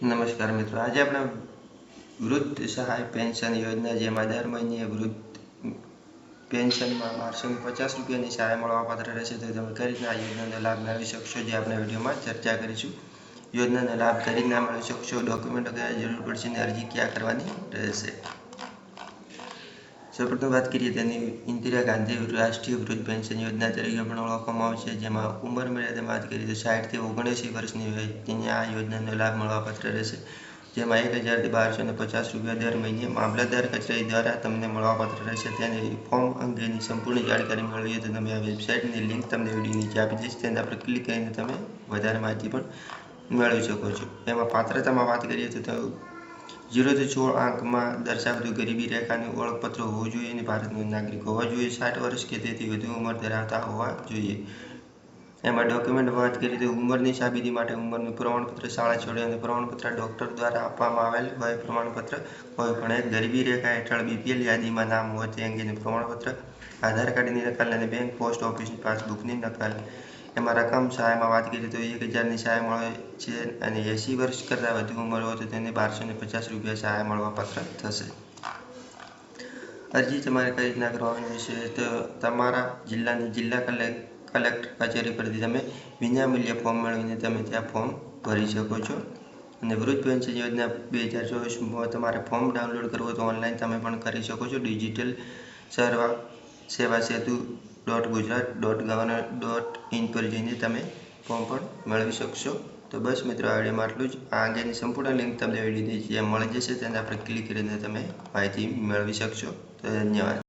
નમસ્કાર મિત્રો. આજે આપણે વૃદ્ધ સહાય પેન્શન યોજના જેમાં દર મહિને વૃદ્ધ પેન્શનમાં બારસો પચાસ રૂપિયાની સહાય મળવાપાત્ર રહેશે તો તમે કઈ રીતના આ યોજનાનો લાભ મેળવી શકશો જે આપણે વિડીયોમાં ચર્ચા કરીશું. યોજનાનો લાભ કઈ રીતના મેળવી શકશો? ડોક્યુમેન્ટો કયા જરૂર પડશે અને અરજી ક્યાં કરવાની રહેશે? સૌપ્રથમ વાત કરીએ તેની ઇન્દિરા ગાંધી રાષ્ટ્રીય વૃદ્ધ પેન્શન યોજના તરીકે પણ ઓળખવામાં આવે છે, જેમાં ઉંમર મર્યાદામાં વાત કરીએ તો સાઠથી ઓગણએંસી વર્ષની હોય તેને આ યોજનાનો લાભ મળવાપાત્ર રહેશે, જેમાં એક હજારથી બારસો ને પચાસ રૂપિયા દર મહિને મામલતદાર કચેરી દ્વારા તમને મળવાપાત્ર રહેશે. તેની ફોર્મ અંગેની સંપૂર્ણ જાણકારી મેળવીએ તો તમે આ વેબસાઇટની લિંક તમને વીડિયો નીચે આપી દઈશ. તેના પર ક્લિક કરીને તમે વધારે માહિતી પણ મેળવી શકો છો. એમાં પાત્રતામાં વાત કરીએ તો તો જીરોથી સોળ આંકમાં દર્શાવતું ગરીબી રેખાનું ઓળખપત્ર હોવું જોઈએ અને ભારતનો નાગરિક હોવા જોઈએ. સાઠ વર્ષ કે તેથી વધુ ઉંમર ધરાવતા હોવા જોઈએ. એમાં ડોક્યુમેન્ટ વાત કરીએ તો ઉંમરની સાબિતી માટે ઉંમરનું પ્રમાણપત્ર શાળા છોડ્યાનું પ્રમાણપત્ર ડૉક્ટર દ્વારા આપવામાં આવેલ હોય. પ્રમાણપત્ર હોય પણ એક ગરીબી રેખા હેઠળ બીપીએલ યાદીમાં નામ હોય તે અંગેનું પ્રમાણપત્ર, આધાર કાર્ડની નકલ અને બેંક પોસ્ટ ઓફિસની પાસબુકની નકલ. એમાં રકમ સહાયમાં વાત કરીએ તો એક હજારની સહાય મળે છે અને એંસી વર્ષ કરતાં વધુ ઉંમર હોય તો તેને બારસો ને પચાસ રૂપિયા સહાય મળવાપાત્ર થશે. અરજી તમારે કઈ રીતના કરવાની છે તો તમારા જિલ્લાની જિલ્લા કલેક્ટ કલેક્ટર કચેરી પરથી તમે વિનામૂલ્યે ફોર્મ મેળવીને તમે ત્યાં ફોર્મ ભરી શકો છો. અને વૃદ્ધ પેન્શન યોજના બે હજાર ચોવીસમાં તમારે ફોર્મ ડાઉનલોડ કરવું તો ઓનલાઈન તમે પણ કરી શકો છો. Digital સર્વા Seva Setu dot Gujarat dot governor dot in પર જઈને તમે ફોર્મ પણ મેળવી શકશો. તો બસ મિત્રો, આ વિડીયોમાં આટલું જ. આ અંગેની સંપૂર્ણ લિંક તમને વીડિયો જે મળી જશે તેના પર ક્લિક કરીને તમે માહિતી મેળવી શકશો. તો ધન્યવાદ.